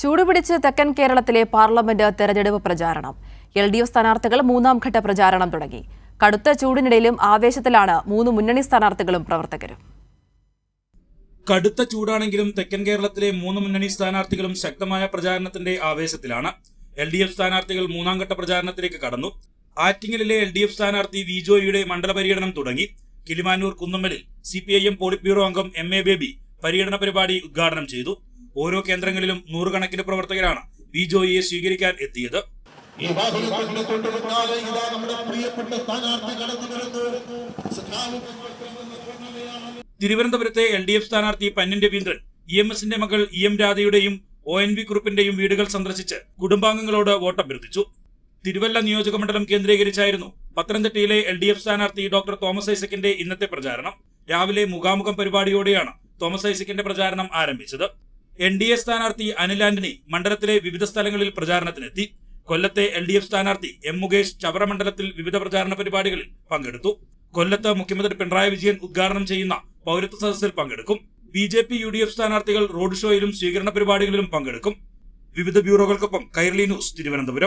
ചൂടുപിടിച്ച് തെക്കൻ കേരളത്തിലെ പാർലമെന്റ് തെരഞ്ഞെടുപ്പ് പ്രചാരണം. എൽ ഡി എഫ് സ്ഥാനാർത്ഥികൾ മൂന്നാം ഘട്ട പ്രചാരണം തുടങ്ങി. കടുത്ത ചൂടിനിടയിലും ആവേശത്തിലാണ് മൂന്ന് മുന്നണി സ്ഥാനാർത്ഥികളും പ്രവർത്തകരും. കടുത്ത ചൂടാണെങ്കിലും തെക്കൻ കേരളത്തിലെ മൂന്ന് മുന്നണി സ്ഥാനാർത്ഥികളും ശക്തമായ പ്രചാരണത്തിന്റെ ആവേശത്തിലാണ്. എൽ ഡി എഫ് സ്ഥാനാർത്ഥികൾ മൂന്നാം ഘട്ട പ്രചാരണത്തിലേക്ക് കടന്നു. ആറ്റിങ്ങലിലെ എൽ ഡി എഫ് സ്ഥാനാർത്ഥി വി ജോയിയുടെ മണ്ഡല പര്യടനം തുടങ്ങി. Kilimanoor കുന്നമ്മലിൽ C P I M politburo അംഗം എം എ ബേബി പര്യടന പരിപാടി ഉദ്ഘാടനം ചെയ്തു. ഓരോ കേന്ദ്രങ്ങളിലും നൂറുകണക്കിന് പ്രവർത്തകരാണ് ബിജോയിയെ സ്വീകരിക്കാൻ എത്തിയത്. ഈ ഇതാ നമ്മുടെ പ്രിയപ്പെട്ട സ്ഥാനാർത്ഥി കടന്നു വരുന്നു. തിരുവനന്തപുരത്തെ എൽ ഡി എഫ് സ്ഥാനാർത്ഥി പന്നിൻ രവീന്ദ്രൻ ഇ എം എസിന്റെ മകൾ ഇ എം രാധയുടെയും ഒ എൻ വി കുറുപ്പിന്റെയും വീടുകൾ സന്ദർശിച്ച് കുടുംബാംഗങ്ങളോട് വോട്ടഭ്യർത്ഥിച്ചു. തിരുവല്ല നിയോജകമണ്ഡലം കേന്ദ്രീകരിച്ചായിരുന്നു പത്തനംതിട്ടയിലെ എൽ ഡി എഫ് സ്ഥാനാർത്ഥി ഡോക്ടർ തോമസ് ഐസക്കിന്റെ ഇന്നത്തെ പ്രചാരണം. രാവിലെ മുഖാമുഖം പരിപാടിയോടെയാണ് തോമസ് ഐസക്കിന്റെ പ്രചാരണം ആരംഭിച്ചത്. എൻ ഡി എ സ്ഥാനാർത്ഥി അനിൽ ആന്റണി മണ്ഡലത്തിലെ വിവിധ സ്ഥലങ്ങളിൽ പ്രചാരണത്തിനെത്തി. കൊല്ലത്തെ എൽ ഡി എഫ് സ്ഥാനാർത്ഥി എം മുകേഷ് ചവറ മണ്ഡലത്തിൽ വിവിധ പ്രചാരണ പരിപാടികളിൽ പങ്കെടുത്തു. കൊല്ലത്ത് മുഖ്യമന്ത്രി പിണറായി വിജയൻ ഉദ്ഘാടനം ചെയ്യുന്ന പൗരത്വ സദസ്സിൽ പങ്കെടുക്കും. B J P U D F സ്ഥാനാർത്ഥികൾ റോഡ് ഷോയിലും സ്വീകരണ പരിപാടികളിലും പങ്കെടുക്കും. വിവിധ ബ്യൂറോകൾക്കൊപ്പം കൈരളി ന്യൂസ് തിരുവനന്തപുരം.